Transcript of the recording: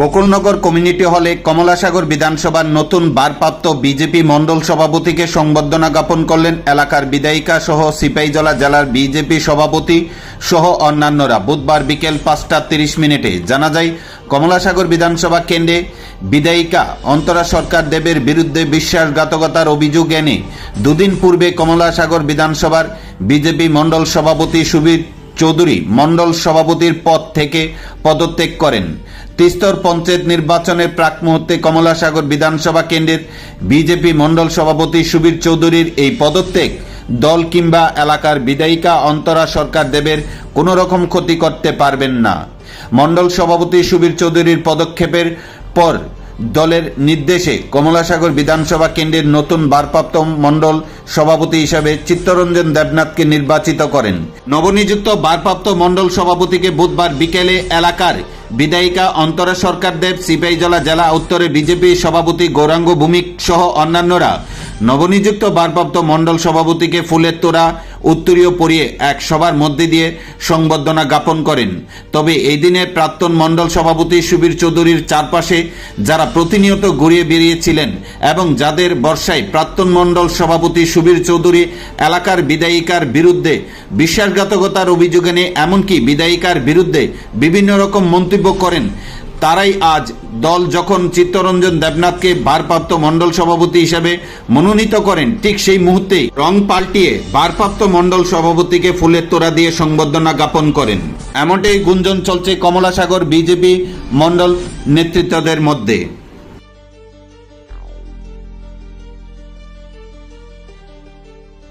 Gokulnagar community হলে কমলাসাগর বিধানসভার নতুন ভারপ্রাপ্ত বিজেপি মণ্ডল সভাপতিকে সংবর্ধনা জ্ঞাপন করলেন এলাকার বিধায়িকা সহ সিপাহীজলা জেলার বিজেপি সভাপতি সহ অন্যান্যরা। বুধবার বিকেল পাঁচটা তিরিশ মিনিটে জানা যায়, কমলাসাগর বিধানসভা কেন্দ্রে বিধায়িকা অন্তরা সরকার দেবের বিরুদ্ধে বিশ্বাসঘাতকতার অভিযোগ এনে দুদিন পূর্বে কমলাসাগর বিধানসভার বিজেপি মণ্ডল সভাপতি সুবীর চৌধুরী মণ্ডল সভাপতির পদ থেকে পদত্যাগ করেন। তিস্তর পঞ্চায়েত নির্বাচনের প্রাক মুহূর্তে কমলাসাগর বিধানসভা কেন্দ্রের বিজেপি মণ্ডল সভাপতি সুবীর চৌধুরীর এই পদত্যাগ দল কিংবা এলাকার বিধায়িকা, অন্তরা সরকার দেবের কোনো রকম ক্ষতি করতে পারবেন না। মণ্ডল সভাপতি সুবীর চৌধুরীর পদক্ষেপের পর দলের নির্দেশে কমলাসাগর বিধানসভা কেন্দ্রের নতুন ভারপ্রাপ্ত মণ্ডল সভাপতি হিসাবে চিত্তরঞ্জন দেবনাথকে নির্বাচিত করেন। নবনিযুক্ত ভারপ্রাপ্ত মণ্ডল সভাপতিকে বুধবার বিকেলে এলাকার বিধায়িকা অন্তরা সরকার দেব, সিপাহীজলা জেলা উত্তরে বিজেপি সভাপতি গৌরাঙ্গ ভূমিক সহ অন্যান্যরা নবনিযুক্ত ভারপ্রাপ্ত মণ্ডল সভাপতিকে ফুলের তোড়া উত্তরীয় পরিয়ে এক সভার মধ্যে দিয়ে সংবর্ধনা জ্ঞাপন করেন। তবে এই দিনে প্রাক্তন মণ্ডল সভাপতি সুবীর চৌধুরীর চারপাশে যারা প্রতিনিয়ত ঘুরিয়ে বেরিয়েছিলেন এবং যাদের বর্ষায় প্রাক্তন মণ্ডল সভাপতি সুবীর চৌধুরী এলাকার বিদায়িকার বিরুদ্ধে বিশ্বাসঘাতকতার অভিযোগ এনে এমনকি বিধায়িকার বিরুদ্ধে বিভিন্ন রকম মন্তব্য করেন তারাই আজ দল যখন চিত্তরঞ্জন দেবনাথকে ভারপ্রাপ্ত মণ্ডল সভাপতি হিসেবে মনোনীত করেন, ঠিক সেই মুহূর্তে রং পাল্টিয়ে ভারপ্রাপ্ত মণ্ডল সভাপতিকে ফুলের তোড়া দিয়ে সংবর্ধনা জ্ঞাপন করেন। এমনটাই গুঞ্জন চলছে কমলাসাগর বিজেপি মণ্ডল নেতৃত্বদের মধ্যে।